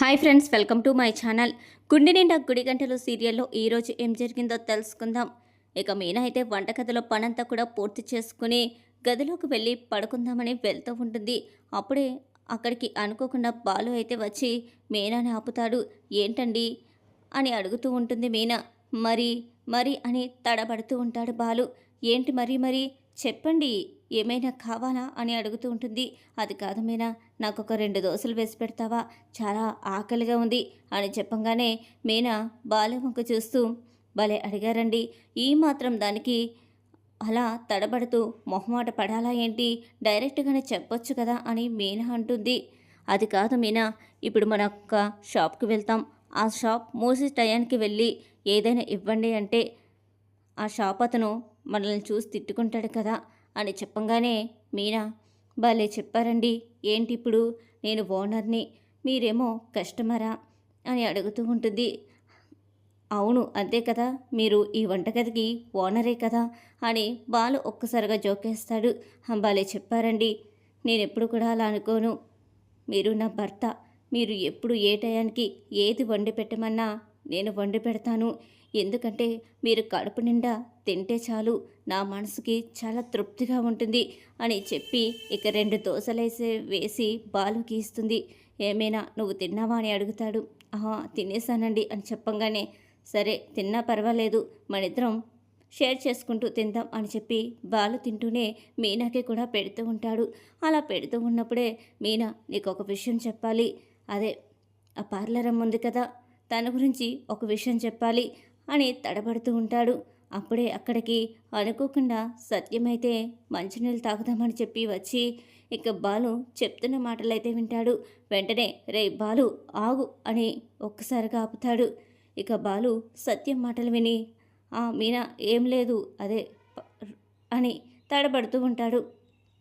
Hi friends welcome to my channel. గుండె నిండా గుడి గంటలు సీరియల్లో ఈరోజు ఏం జరిగిందో తెలుసుకుందాం. ఇక మీనా అయితే వంటగదిలో పనంతా కూడా పూర్తి చేసుకుని గదిలోకి వెళ్ళి పడుకుందామని వెళ్తూ ఉంటుంది. అప్పుడే అక్కడికి అనుకోకుండా బాలు అయితే వచ్చి మీనాని ఆపుతాడు ఏంటండి? అని అడుగుతూ ఉంటుంది మీనా. మరి మరి అని తడబడుతూ ఉంటాడు బాలు. ఏంటి మరి మరి? చెప్పండి ఏమైనా కావాలా? అని అడుగుతూ ఉంటుంది. అది కాదు మీనా నాకు ఒక రెండు దోశలు వేసి పెడతావా? చాలా ఆకలిగా ఉంది అని చెప్పంగానే మీనా బాలవంక చూస్తూ భలే అడిగారండి. ఈ మాత్రం దానికి అలా తడబడుతూ మొహమాట పడాలా ఏంటి? డైరెక్ట్గానే చెప్పొచ్చు కదా అని మీనా అంటుంది. అది కాదు మీనా ఇప్పుడు మన ఒక్క షాప్కి వెళ్తాం. ఆ షాప్ మూసి టయానికి వెళ్ళి ఏదైనా ఇవ్వండి అంటే ఆ షాప్ అతను మనల్ని చూసి తిట్టుకుంటాడు కదా అని చెప్పంగానే మీనా భలే చెప్పారండి. ఏంటి ఇప్పుడు? నేను ఓనర్ని. మీరేమో కస్టమరా? అని అడుగుతూ ఉంటుంది. అవును అంతే కదా. మీరు ఈ వంటగదికి ఓనరే కదా అని బాలు ఒక్కసారిగా జోకేస్తాడు భలే చెప్పారండి. నేను ఎప్పుడు కూడా అలా అనుకోను. మీరు నా భర్త. మీరు ఎప్పుడు ఏ టయానికి ఏది వండి పెట్టమన్నా నేను వండి పెడతాను. ఎందుకంటే మీరు కడుపు నిండా తింటే చాలు నా మనసుకి చాలా తృప్తిగా ఉంటుంది అని చెప్పి ఇక రెండు దోశలేసే వేసి బాలుకి ఇస్తుంది. ఏమైనా నువ్వు తిన్నావా అని అడుగుతాడు. ఆహా తినేసానండి అని చెప్పంగానే సరే తిన్నా పర్వాలేదు మనిద్దరం షేర్ చేసుకుంటూ తిందాం అని చెప్పి బాలు తింటూనే మీనాకి కూడా పెడుతూ ఉంటాడు. అలా పెడుతూ ఉన్నప్పుడే మీనా నీకు ఒక విషయం చెప్పాలి. అదే ఆ పార్లర్ ఉంది కదా తన గురించి ఒక విషయం చెప్పాలి. అని తడబడుతూ ఉంటాడు. అప్పుడే అక్కడికి అనుకోకుండా సత్యమైతే మంచినీళ్ళు తాగుదామని చెప్పి వచ్చి ఇక బాలు చెప్తున్న మాటలైతే వింటాడు. వెంటనే రే బాలు ఆగు అని ఒక్కసారిగా ఆపుతాడు. ఇక బాలు సత్యం మాటలు విని ఆ మీనా ఏం లేదు అదే అని తడబడుతూ ఉంటాడు.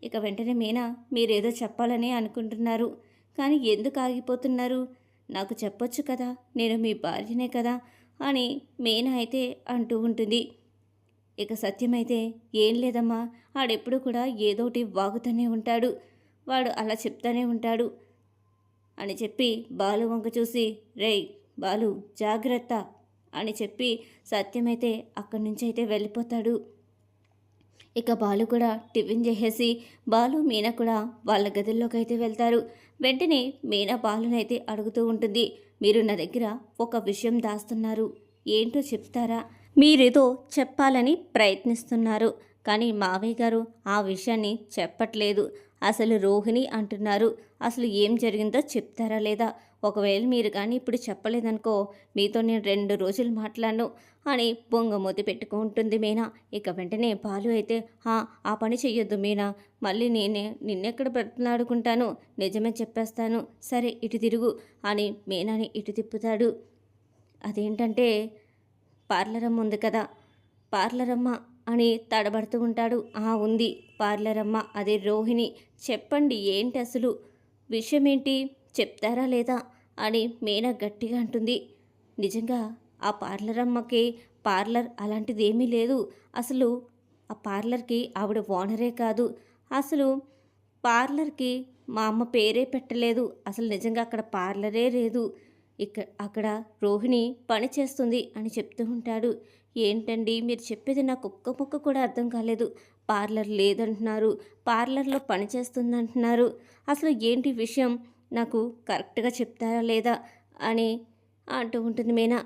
ఇక వెంటనే మీనా మీరేదో చెప్పాలని అనుకుంటున్నారు. కానీ ఎందుకు ఆగిపోతున్నారు? నాకు చెప్పొచ్చు కదా నేను మీ భార్యనే కదా. అని మీనా అయితే అంటూ ఉంటుంది. ఇక సత్యమైతే ఏం లేదమ్మా ఆడెప్పుడు కూడా ఏదోటి వాగుతూనే ఉంటాడు. వాడు అలా చెప్తానే ఉంటాడు అని చెప్పి బాలు వంక చూసి రేయ్ బాలు జాగ్రత్త అని చెప్పి సత్యమైతే అక్కడి నుంచి అయితే వెళ్ళిపోతాడు. ఇక బాలు కూడా టిఫిన్ చేసేసి బాలు మీనా కూడా వాళ్ళ గదుల్లోకి అయితే వెళ్తారు. వెంటనే మీనా బాలునైతే అడుగుతూ ఉంటుంది మీరు నా దగ్గర ఒక విషయం దాస్తున్నారు. ఏంటో చెప్తారా? మీరేదో చెప్పాలని ప్రయత్నిస్తున్నారు. కానీ మావయ్య గారు ఆ విషయాన్ని చెప్పట్లేదు. అసలు రోహిణి అంటున్నారు అసలు ఏం జరిగిందో చెప్తారా లేదా? ఒకవేళ మీరు కానీ ఇప్పుడు చెప్పలేదనుకో మీతో నేను రెండు రోజులు మాట్లాడను అని బొంగమూతి పెట్టుకుంటుంది మీనా. ఇక వెంటనే బాలు అయితే "హా, ఆ పని చెయ్యొద్దు మీనా. మళ్ళీ నేనే నిన్నెక్కడ బ్రతలాడుకుంటాను నిజమే చెప్పేస్తాను. సరే ఇటు తిరుగు అని మీనాని ఇటు తిప్పుతాడు. అదేంటంటే పార్లర్ అమ్మ ఉంది కదా. పార్లర్ అమ్మ అని తడబడుతూ ఉంటాడు. ఆ ఉంది పార్లర్ అమ్మ అదే రోహిణి. చెప్పండి ఏంటి అసలు? విషయం ఏంటి చెప్తారా లేదా? అని మీనా గట్టిగా అంటుంది. నిజంగా ఆ పార్లర్ అమ్మకి పార్లర్ అలాంటిది ఏమీ లేదు. అసలు ఆ పార్లర్కి ఆవిడ ఓనరే కాదు. అసలు పార్లర్కి మా అమ్మ పేరే పెట్టలేదు. అసలు నిజంగా అక్కడ పార్లరే లేదు. ఇక్కడ అక్కడ రోహిణి పని చేస్తుంది అని చెప్తూ ఉంటాడు. ఏంటండి? మీరు చెప్పేది నాకు ఒక్క ముక్క కూడా అర్థం కాలేదు. పార్లర్ లేదంటున్నారు. పార్లర్లో పని చేస్తుందంటున్నారు. అసలు ఏంటి విషయం? నాకు కరెక్ట్గా చెప్తారా లేదా? అని అంటూ ఉంటుంది మీనా.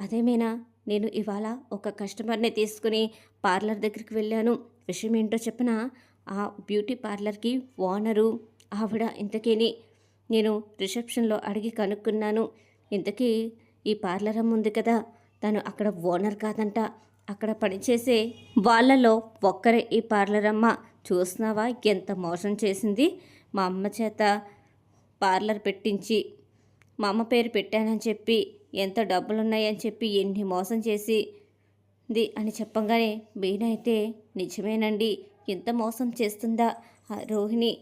అదే మీనా నేను ఇవాళ ఒక కస్టమర్ని తీసుకుని పార్లర్ దగ్గరికి వెళ్ళాను. విషయం ఏంటో చెప్పనా? ఆ బ్యూటీ పార్లర్కి ఓనరు ఆవిడ ఇంతకేని నేను రిసెప్షన్లో అడిగి కనుక్కున్నాను. ఇంతకీ ఈ పార్లర్ అమ్ముంది కదా తను అక్కడ ఓనర్ కాదంట. అక్కడ పనిచేసే వాళ్ళలో ఒక్కరే ఈ పార్లర్ అమ్మ చూస్తున్నావా? ఎంత మోసం చేసింది? మా అమ్మ చేత పార్లర్ పెట్టించి మా అమ్మ పేరు పెట్టానని చెప్పి ఎంత డబ్బులున్నాయని చెప్పి ఎన్ని మోసం చేసి ది అని చెప్పంగానే మీనైతే అయితే నిజమేనండి. ఎంత మోసం చేస్తుందా ఆ రోహిణి?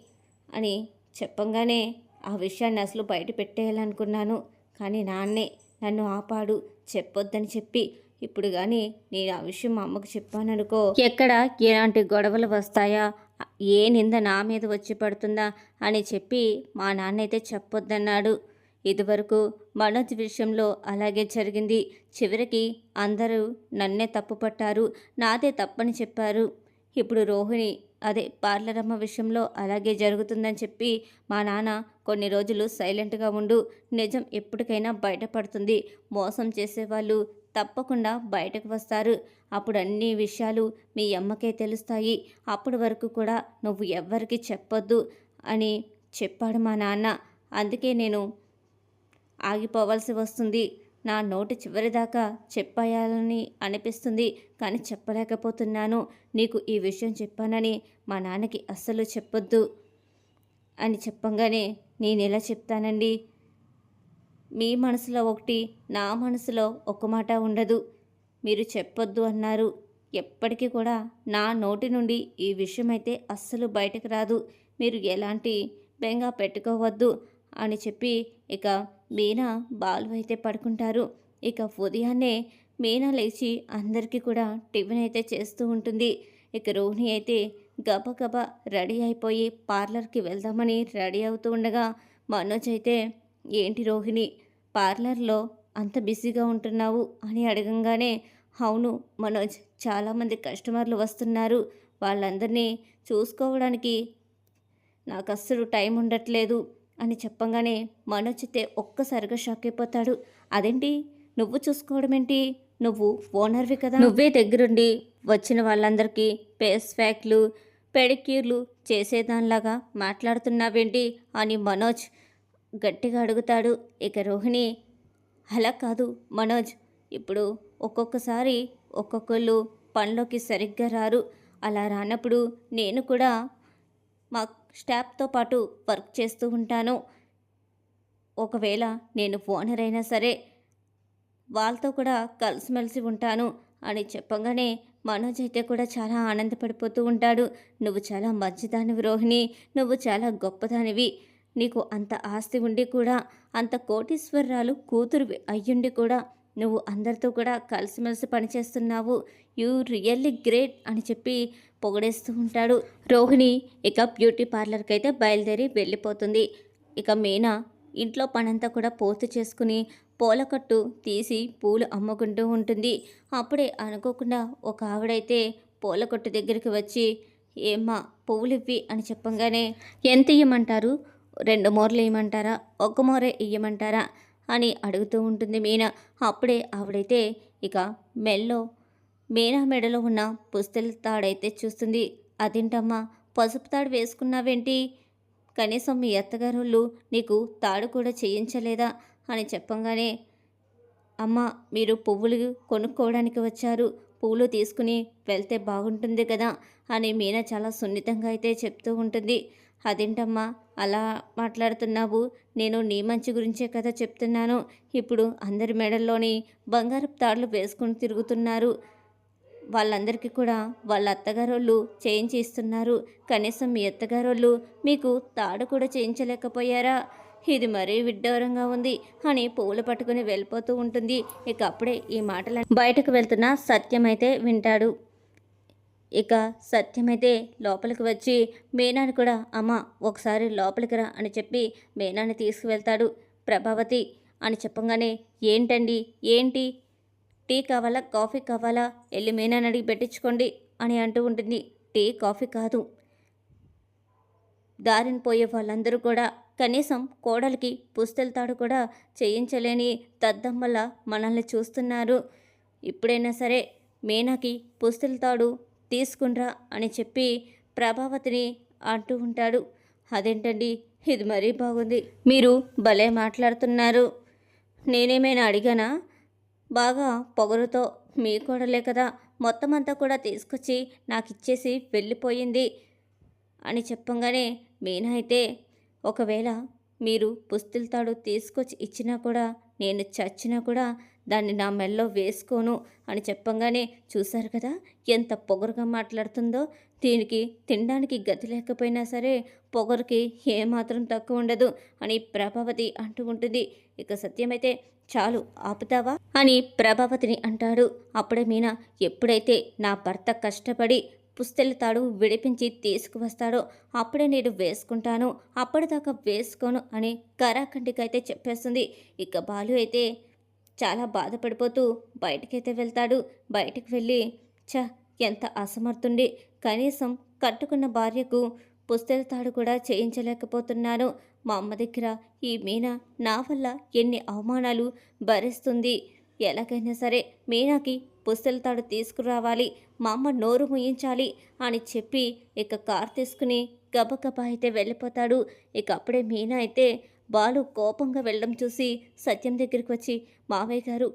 అని చెప్పంగానే ఆ విషయాన్ని అసలు బయట పెట్టేయాలనుకున్నాను. కానీ నాన్నే నన్ను ఆపాడు చెప్పొద్దని చెప్పి. ఇప్పుడు కానీ నేను ఆ విషయం మా అమ్మకు చెప్పాననుకో. ఎక్కడ ఎలాంటి గొడవలు వస్తాయా? ఏ నింద నా మీద వచ్చి పడుతుందా? అని చెప్పి మా నాన్న అయితే చెప్పొద్దన్నాడు. ఇదివరకు మనోజ్ విషయంలో అలాగే జరిగింది. చివరికి అందరూ నన్నే తప్పు పట్టారు నాదే తప్పని చెప్పారు. ఇప్పుడు రోహిణి అదే పార్లరమ్మ విషయంలో అలాగే జరుగుతుందని చెప్పి మా నాన్న కొన్ని రోజులు సైలెంట్గా ఉండు నిజం ఎప్పటికైనా బయటపడుతుంది. మోసం చేసేవాళ్ళు తప్పకుండా బయటకు వస్తారు. అప్పుడు అన్ని విషయాలు మీ అమ్మకే తెలుస్తాయి. అప్పటి వరకు కూడా నువ్వు ఎవ్వరికి చెప్పొద్దు అని చెప్పాడు మా నాన్న. అందుకే నేను ఆగిపోవాల్సి వస్తుంది. నా నోటి చివరిదాకా చెప్పాయాలని అనిపిస్తుంది కానీ చెప్పలేకపోతున్నాను. నీకు ఈ విషయం చెప్పానని మా నాన్నకి అస్సలు చెప్పొద్దు అని చెప్పంగానే నేను ఎలా చెప్తానండి? మీ మనసులో ఒకటి నా మనసులో ఒక మాట ఉండదు. మీరు చెప్పొద్దు అన్నారు. ఎప్పటికీ కూడా నా నోటి నుండి ఈ విషయం అయితే అస్సలు బయటకు రాదు. మీరు ఎలాంటి బెంగ పెట్టుకోవద్దు. అని చెప్పి ఇక మీనా బాలు అయితే పడుకుంటారు. ఇక ఉదయాన్నే మీనా లేచి అందరికీ కూడా టిఫిన్ అయితే చేస్తూ ఉంటుంది. ఇక రోహిణి అయితే గబగబా రెడీ అయిపోయి పార్లర్కి వెళ్దామని రెడీ అవుతూ ఉండగా మనోజ్ అయితే ఏంటి రోహిణి పార్లర్లో అంత బిజీగా ఉంటున్నావు? అని అడగంగానే అవును మనోజ్ చాలామంది కస్టమర్లు వస్తున్నారు. వాళ్ళందరినీ చూసుకోవడానికి నాకు అస్సలు టైం ఉండట్లేదు. అని చెప్పంగానే మనోజ్ అయితే ఒక్కసారిగా షాక్ అయిపోతాడు. అదేంటి? నువ్వు చూసుకోవడం ఏంటి నువ్వు ఓనర్వి కదా. నువ్వే దగ్గరుండి వచ్చిన వాళ్ళందరికీ పేస్ ప్యాక్లు పెడిక్యూర్లు చేసేదానిలాగా మాట్లాడుతున్నావేంటి అని మనోజ్ గట్టిగా అడుగుతాడు. ఇక రోహిణి అలా కాదు మనోజ్ ఇప్పుడు ఒక్కొక్కసారి ఒక్కొక్కళ్ళు పనిలోకి సరిగ్గా రారు. అలా రానప్పుడు నేను కూడా మా స్టాఫ్తో పాటు వర్క్ చేస్తూ ఉంటాను. ఒకవేళ నేను ఓనర్ అయినా సరే వాళ్ళతో కూడా కలిసిమెలిసి ఉంటాను అని చెప్పగానే మనోజ్ అయితే కూడా చాలా ఆనందపడిపోతూ ఉంటాడు. నువ్వు చాలా మంచిదానివి రోహిణి నువ్వు చాలా గొప్పదానివి నీకు అంత ఆస్తి ఉండి కూడా అంత కోటీశ్వరరాలు కూతురు అయ్యుండి కూడా నువ్వు అందరితో కూడా కలిసిమెలిసి పనిచేస్తున్నావు యూ రియల్లీ గ్రేట్ అని చెప్పి పొగడేస్తూ ఉంటాడు. రోహిణి ఇక బ్యూటీ పార్లర్కి అయితే బయలుదేరి వెళ్ళిపోతుంది. ఇక మీనా ఇంట్లో పనంతా కూడా పూర్తి చేసుకుని పూలకట్టు తీసి పూలు అమ్ముకుంటూ ఉంటుంది. అప్పుడే అనుకోకుండా ఒక ఆవిడైతే పూలకొట్టు దగ్గరికి వచ్చి ఏమ్మా పువ్వులు ఇవ్వి అని చెప్పంగానే ఎంత ఇయ్యమంటారు? రెండు మూరలు ఇవ్వమంటారా ఒక మోరే ఇయ్యమంటారా? అని అడుగుతూ ఉంటుంది మీనా. అప్పుడే ఆవిడైతే ఇక మెల్లో మీనా మెడలో ఉన్న పుస్తల తాడైతే చూస్తుంది. అదేంటమ్మా పసుపు తాడు వేసుకున్నావేంటి? కనీసం మీ అత్తగారోళ్ళు నీకు తాడు కూడా చేయించలేదా? అని చెప్పంగానే అమ్మ మీరు పువ్వులు కొనుక్కోవడానికి వచ్చారు. పువ్వులు తీసుకుని వెళ్తే బాగుంటుంది కదా? అని మీనా చాలా సున్నితంగా అయితే చెప్తూ ఉంటుంది. అదేంటమ్మా అలా మాట్లాడుతున్నావు. నేను నీ మంచి గురించే కదా చెప్తున్నాను. ఇప్పుడు అందరి మెడల్లోని బంగారపు తాడులు వేసుకుని తిరుగుతున్నారు. వాళ్ళందరికీ కూడా వాళ్ళ అత్తగారోళ్ళు చేయించి ఇస్తున్నారు కనీసం మీ అత్తగారోళ్ళు మీకు తాడు కూడా చేయించలేకపోయారా? ఇది మరీ విడ్డూరంగా ఉంది అని పువ్వులు పట్టుకుని వెళ్ళిపోతూ ఉంటుంది. ఇక అప్పుడే ఈ మాటలను బయటకు వెళ్తున్న సత్యమైతే వింటాడు. ఇక సత్యమైతే లోపలికి వచ్చి మీనాని కూడా అమ్మ ఒకసారి లోపలికి రా అని చెప్పి మీనాని తీసుకువెళ్తాడు. ప్రభావతి అని చెప్పగానే ఏంటండి? ఏంటి? టీ కావాలా? కాఫీ కావాలా? వెళ్ళి మీనాని అడిగి పెట్టించుకోండి అని అంటూ ఉంటుంది. టీ కాఫీ కాదు. దారిన పోయే వాళ్ళందరూ కూడా కనీసం కోడలికి పుస్తెళ్తాడు కూడా చేయించలేని దద్దమ్మల మనల్ని చూస్తున్నారు. ఇప్పుడైనా సరే మీనాకి పుస్తెళ్తాడు తీసుకుండ్రా అని చెప్పి ప్రభావతిని అంటూ ఉంటాడు. అదేంటండి? ఇది మరీ బాగుంది. మీరు భలే మాట్లాడుతున్నారు. నేనేమైనా అడిగానా? బాగా పొగరుతో మీ కూడలే కదా. మొత్తం అంతా కూడా తీసుకొచ్చి నాకు ఇచ్చేసి వెళ్ళిపోయింది అని చెప్పంగానే మీనా అయితే ఒకవేళ మీరు పుస్తుల తాడు తీసుకొచ్చి ఇచ్చినా కూడా నేను చచ్చినా కూడా దాన్ని నా మెల్లో వేసుకోను అని చెప్పంగానే చూశారు కదా ఎంత పొగరుగా మాట్లాడుతుందో. దీనికి తినడానికి గతి లేకపోయినా సరే పొగరుకి ఏమాత్రం తక్కువ ఉండదు అని ప్రభావతి అంటూ ఉంటుంది. ఇక సత్యమైతే చాలు ఆపుతావా? అని ప్రభావతిని అంటాడు. అప్పుడే మీనా ఎప్పుడైతే నా భర్త కష్టపడి పుస్తెల తాడు విడిపించి తీసుకువస్తాడో అప్పుడే నేను వేసుకుంటాను. అప్పటిదాకా వేసుకోను అని కరాఖండికైతే చెప్పేస్తుంది. ఇక బాలు అయితే చాలా బాధపడిపోతూ బయటికైతే వెళ్తాడు. బయటికి వెళ్ళి చ ఎంత అసమర్థుండి. కనీసం కట్టుకున్న భార్యకు పుస్తెల తాడు కూడా చేయించలేకపోతున్నాను. మా అమ్మ దగ్గర ఈ మీనా నా వల్ల ఎన్ని అవమానాలు భరిస్తుంది. ఎలాగైనా సరే మీనాకి పుస్తెల తాడు తీసుకురావాలి. మా అమ్మ నోరు ముయించాలి అని చెప్పి ఇక కార్ తీసుకుని గబగబా అయితే వెళ్ళిపోతాడు. ఇక అప్పుడే మీనా అయితే బాలు కోపంగా వెళ్ళడం చూసి సత్యం దగ్గరికి వచ్చి మావయ్య గారు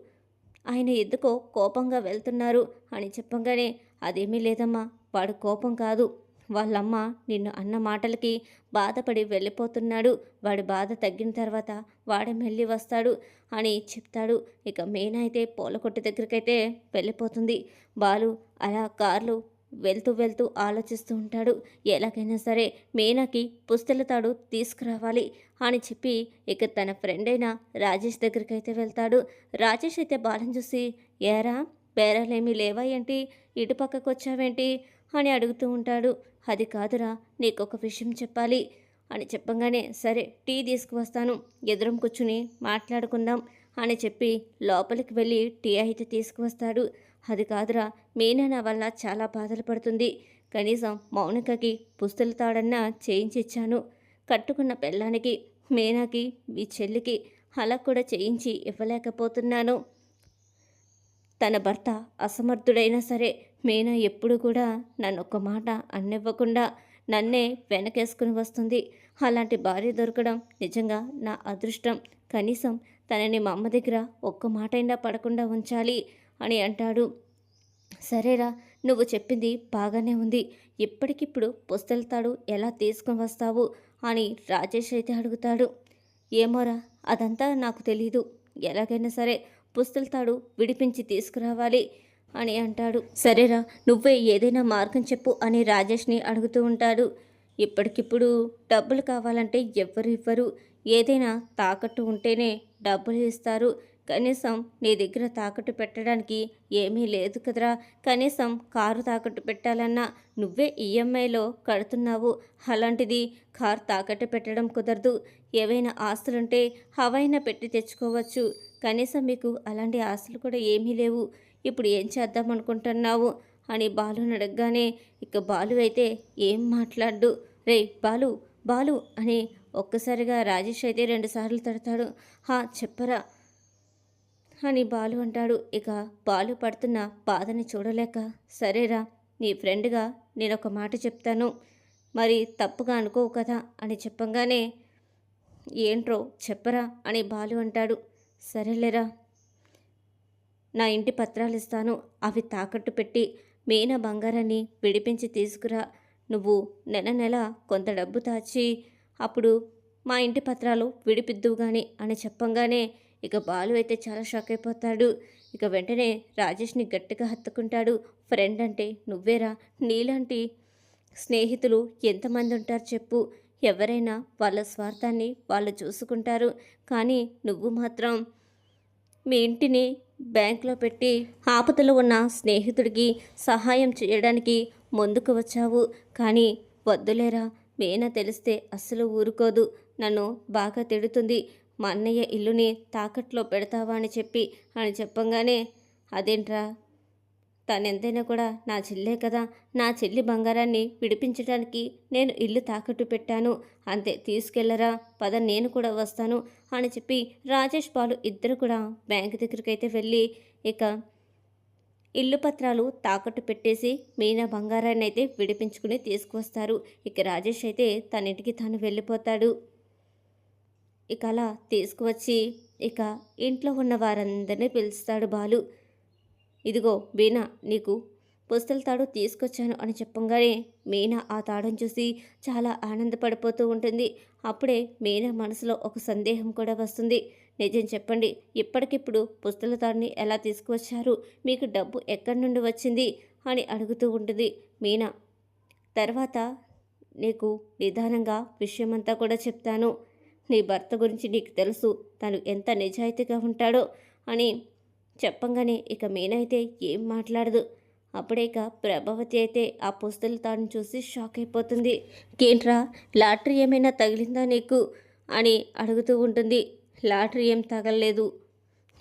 ఆయన ఎందుకో కోపంగా వెళ్తున్నారు? అని చెప్పగానే అదేమీ లేదమ్మా వాడు కోపం కాదు. వాళ్ళమ్మ నిన్ను అన్న మాటలకి బాధపడి వెళ్ళిపోతున్నాడు. వాడి బాధ తగ్గిన తర్వాత వాడే మళ్ళీ వస్తాడు అని చెప్తాడు. ఇక మెయిన్ అయితే పూల కొట్టు దగ్గరికైతే వెళ్ళిపోతుంది. బాలు అలా కార్లు వెళ్తూ వెళ్తూ ఆలోచిస్తూ ఉంటాడు. ఎలాగైనా సరే మీనాకి పుస్తెల తాడు తీసుకురావాలి అని చెప్పి ఇక తన ఫ్రెండ్ అయిన రాజేష్ దగ్గరికి అయితే వెళ్తాడు. రాజేష్ అయితే బాలను చూసి ఏరా బేరాలేమీ లేవా ఏంటి? ఇటు పక్కకు వచ్చావేంటి? అని అడుగుతూ ఉంటాడు. అది కాదురా నీకొక విషయం చెప్పాలి. అని చెప్పగానే సరే టీ తీసుకువస్తాను. ఎదురం కూర్చుని మాట్లాడుకుందాం. అని చెప్పి లోపలికి వెళ్ళి టీ అయితే తీసుకువస్తాడు. అది కాదురా మీనా నా వల్ల చాలా బాధలు పడుతుంది. కనీసం మౌనికకి పుస్తల తాడన్నా చేయించి ఇచ్చాను. కట్టుకున్న పెళ్ళానికి మీనాకి మీ చెల్లికి అలా కూడా చేయించి ఇవ్వలేకపోతున్నాను. తన భర్త అసమర్థుడైనా సరే మీనా ఎప్పుడు కూడా నన్ను ఒక మాట అన్నివ్వకుండా నన్నే వెనకేసుకుని వస్తుంది. అలాంటి భార్య దొరకడం నిజంగా నా అదృష్టం. కనీసం తనని మా అమ్మ దగ్గర ఒక్క మాటైనా పడకుండా ఉంచాలి. అని అంటాడు. సరేరా నువ్వు చెప్పింది బాగానే ఉంది. ఇప్పటికిప్పుడు పుస్తెళ్తాడు ఎలా తీసుకుని వస్తావు అని రాజేష్ అయితే అడుగుతాడు. ఏమోరా అదంతా నాకు తెలీదు. ఎలాగైనా సరే పుస్తెళ్తాడు విడిపించి తీసుకురావాలి అని అంటాడు. సరేరా నువ్వే ఏదైనా మార్గం చెప్పు అని రాజేష్ని అడుగుతూ ఉంటాడు. ఇప్పటికిప్పుడు డబ్బులు కావాలంటే ఎవ్వరు ఇవ్వరు. ఏదైనా తాకట్టు ఉంటేనే డబ్బులు ఇస్తారు. కనీసం నీ దగ్గర తాకట్టు పెట్టడానికి ఏమీ లేదు కదరా. కనీసం కారు తాకట్టు పెట్టాలన్నా నువ్వే ఈఎంఐలో కడుతున్నావు. అలాంటిది కారు తాకట్టు పెట్టడం కుదరదు. ఏవైనా ఆస్తులుంటే హవైనా పెట్టి తెచ్చుకోవచ్చు. కనీసం మీకు అలాంటి ఆస్తులు కూడా ఏమీ లేవు. ఇప్పుడు ఏం చేద్దాం అనుకుంటున్నావు? అని బాలుని అడగగానే ఇక బాలు అయితే ఏం మాట్లాడు రే బాలు బాలు అని ఒక్కసారిగా రాజేష్ అయితే రెండుసార్లు తడతాడు. హా చెప్పరా అని బాలు అంటాడు. ఇక బాలు పడుతున్న బాధని చూడలేక సరేరా నీ ఫ్రెండ్గా నేను ఒక మాట చెప్తాను. మరి తప్పుగా అనుకోవు కదా అని చెప్పంగానే ఏంట్రో చెప్పరా అని బాలు అంటాడు. సరేలేరా నా ఇంటి పత్రాలు ఇస్తాను అవి తాకట్టు పెట్టి మీన బంగారాన్ని విడిపించి తీసుకురా. నువ్వు నెల నెల కొంత డబ్బు దాచి అప్పుడు మా ఇంటి పత్రాలు విడిపిద్దువు కానీ అని చెప్పంగానే ఇక బాలు అయితే చాలా షాక్ అయిపోతాడు. ఇక వెంటనే రాజేష్ని గట్టిగా హత్తుకుంటాడు. ఫ్రెండ్ అంటే నువ్వేరా? నీలాంటి స్నేహితులు ఎంతమంది ఉంటారు చెప్పు. ఎవరైనా వాళ్ళ స్వార్థాన్ని వాళ్ళు చూసుకుంటారు. కానీ నువ్వు మాత్రం మీ ఇంటిని బ్యాంక్లో పెట్టి ఆపదలో ఉన్న స్నేహితుడికి సహాయం చేయడానికి ముందుకు వచ్చావు. కానీ వద్దులేరా? మీనా తెలిస్తే అస్సలు ఊరుకోదు. నన్ను బాగా తిడుతుంది. మా అన్నయ్య ఇల్లుని తాకట్లో పెడతావా అని చెప్పి అని చెప్పంగానే అదేంట్రా? తనెంతైనా కూడా నా చెల్లే కదా. నా చెల్లి బంగారాన్ని విడిపించడానికి నేను ఇల్లు తాకట్టు పెట్టాను. అంతే తీసుకెళ్ళరా పద నేను కూడా వస్తాను అని చెప్పి రాజేష్ బాలు ఇద్దరు కూడా బ్యాంక్ దగ్గరికి అయితే వెళ్ళి ఇక ఇల్లు పత్రాలు తాకట్టు పెట్టేసి మీనా బంగారాన్ని అయితే విడిపించుకుని తీసుకువస్తారు. ఇక రాజేష్ అయితే తన ఇంటికి తాను వెళ్ళిపోతాడు. ఇక అలా తీసుకువచ్చి ఇక ఇంట్లో ఉన్న వారందరినీ పిలుస్తాడు బాలు. ఇదిగో బీనా నీకు పుస్తల తాడు తీసుకొచ్చాను అని చెప్పంగానే మీనా ఆ తాడును చూసి చాలా ఆనందపడిపోతూ ఉంటుంది. అప్పుడే మీనా మనసులో ఒక సందేహం కూడా వస్తుంది. నిజం చెప్పండి ఇప్పటికిప్పుడు పుస్తల తాడుని ఎలా తీసుకువచ్చారు? మీకు డబ్బు ఎక్కడి నుండి వచ్చింది? అని అడుగుతూ ఉంటుంది మీనా. తర్వాత నీకు నిదానంగా విషయమంతా కూడా చెప్తాను. నీ భర్త గురించి నీకు తెలుసు. తను ఎంత నిజాయితీగా ఉంటాడో అని చెప్పంగానే ఇక మీనైతే ఏం మాట్లాడదు. అప్పుడే ఇక ప్రభావతి అయితే ఆ పుస్తలు తాను చూసి షాక్ అయిపోతుంది. ఏంట్రా లాటరీ ఏమైనా తగిలిందా నీకు? అని అడుగుతూ ఉంటుంది. లాటరీ ఏం తగలలేదు.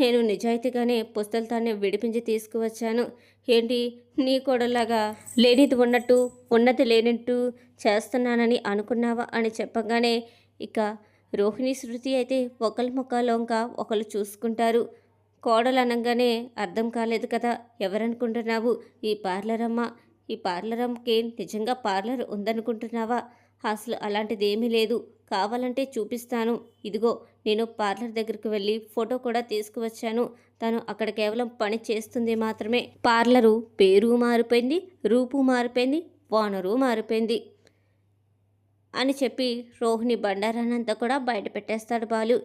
నేను నిజాయితీగానే పుస్తలతాన్ని విడిపించి తీసుకువచ్చాను. ఏంటి? నీ కొడలాగా లేనిది ఉన్నట్టు ఉన్నది లేనట్టు చేస్తున్నానని అనుకున్నావా? అని చెప్పగానే ఇక రోహిణి శృతి అయితే ఒకరి ముఖాలోంక ఒకరు చూసుకుంటారు. కోడలు అనగానే అర్థం కాలేదు కదా ఎవరనుకుంటున్నావు? ఈ పార్లర్ అమ్మ ఈ పార్లర్ అమ్మకి నిజంగా పార్లర్ ఉందనుకుంటున్నావా? అసలు అలాంటిది ఏమీ లేదు. కావాలంటే చూపిస్తాను. ఇదిగో నేను పార్లర్ దగ్గరికి వెళ్ళి ఫోటో కూడా తీసుకువచ్చాను. తను అక్కడ కేవలం పని చేస్తుంది మాత్రమే. పార్లరు పేరు మారిపోయింది రూపు మారిపోయింది ఓనరు మారిపోయింది. అని చెప్పి రోహిణి బండారానంతా కూడా బయట పెట్టేస్తాడు బాలు.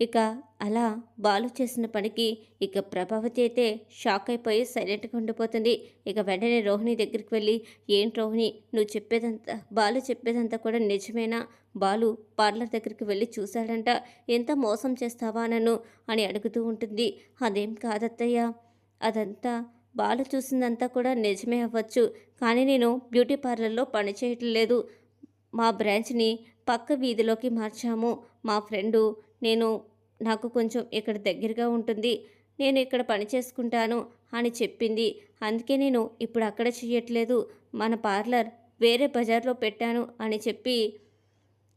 ఇక అలా బాలు చేసిన పనికి ఇక ప్రభావతి అయితే షాక్ అయిపోయి సైలెంట్గా ఉండిపోతుంది. ఇక వెంటనే రోహిణి దగ్గరికి వెళ్ళి ఏంటి రోహిణి నువ్వు చెప్పేదంతా బాలు చెప్పేదంతా కూడా నిజమేనా? బాలు పార్లర్ దగ్గరికి వెళ్ళి చూశాడంట ఎంత మోసం చేస్తావా నన్ను? అని అడుగుతూ ఉంటుంది. అదేం కాదత్తయ్య అదంతా బాలు చూసిందంతా కూడా నిజమే అవ్వచ్చు. కానీ నేను బ్యూటీ పార్లర్లో పని చేయటం లేదు మా బ్రాంచ్ని పక్క వీధిలోకి మార్చాము. మా ఫ్రెండు నేను నాకు కొంచెం ఇక్కడ దగ్గరగా ఉంటుంది. నేను ఇక్కడ పని చేసుకుంటాను అని చెప్పింది. అందుకే నేను ఇప్పుడు అక్కడ చేయట్లేదు. మన పార్లర్ వేరే బజార్లో పెట్టాను అని చెప్పి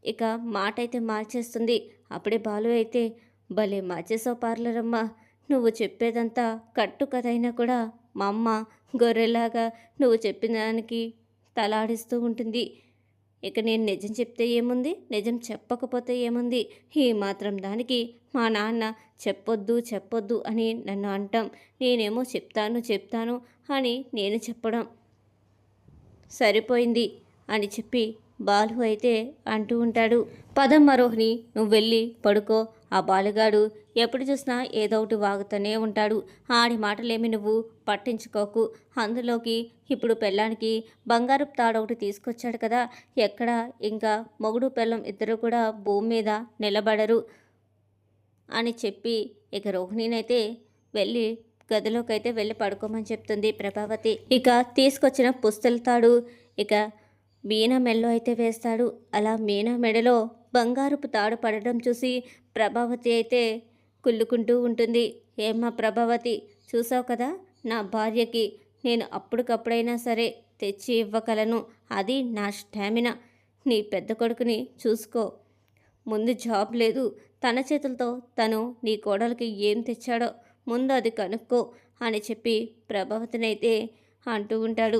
ఇక మాట అయితే మార్చేస్తుంది. అప్పుడే బాలు అయితే భలే మార్చేసావు పార్లర్ అమ్మ నువ్వు చెప్పేదంతా కట్టు కథైనా కూడా మా అమ్మ గొర్రెలాగా నువ్వు చెప్పిన దానికి తలాడిస్తూ ఉంటుంది. ఇక నేను నిజం చెప్తే ఏముంది? నిజం చెప్పకపోతే ఏముంది? ఈ మాత్రం దానికి మా నాన్న చెప్పొద్దు చెప్పొద్దు అని నన్ను అంటాం. నేనేమో చెప్తాను చెప్తాను అని నేను చెప్పడం సరిపోయింది అని చెప్పి బాలు అయితే అంటూ ఉంటాడు పదమ్మ రోహిణి నువ్వు వెళ్ళి పడుకో. ఆ బాలుగాడు ఎప్పుడు చూసినా ఏదో ఒకటి వాగుతూనే ఉంటాడు. ఆడి మాటలేమి నువ్వు పట్టించుకోకు. అందులోకి ఇప్పుడు పెళ్ళానికి బంగారు తాడొకటి తీసుకొచ్చాడు కదా. ఎక్కడ? ఇంకా మొగుడు పెళ్ళం ఇద్దరు కూడా భూమి మీద నిలబడరు అని చెప్పి ఇక రోహిణినైతే వెళ్ళి గదిలోకి అయితే వెళ్ళి పడుకోమని చెప్తుంది ప్రభావతి. ఇక తీసుకొచ్చిన పుస్తల తాడు ఇక మీనా మెడలో అయితే వేస్తాడు. అలా మీనా మెడలో బంగారుపు తాడు పడడం చూసి ప్రభావతి అయితే కుళ్ళుకుంటూ ఉంటుంది. ఏమ్మా ప్రభావతి చూసావు కదా నా భార్యకి నేను అప్పటికప్పుడైనా సరే తెచ్చి ఇవ్వగలను. అది నా స్టామినా. నీ పెద్ద కొడుకుని చూసుకో. ముందు జాబ్ లేదు. తన చేతులతో తను నీ కోడలికి ఏం తెచ్చాడో ముందు అది కనుక్కో అని చెప్పి ప్రభావతినైతే అంటూ ఉంటాడు.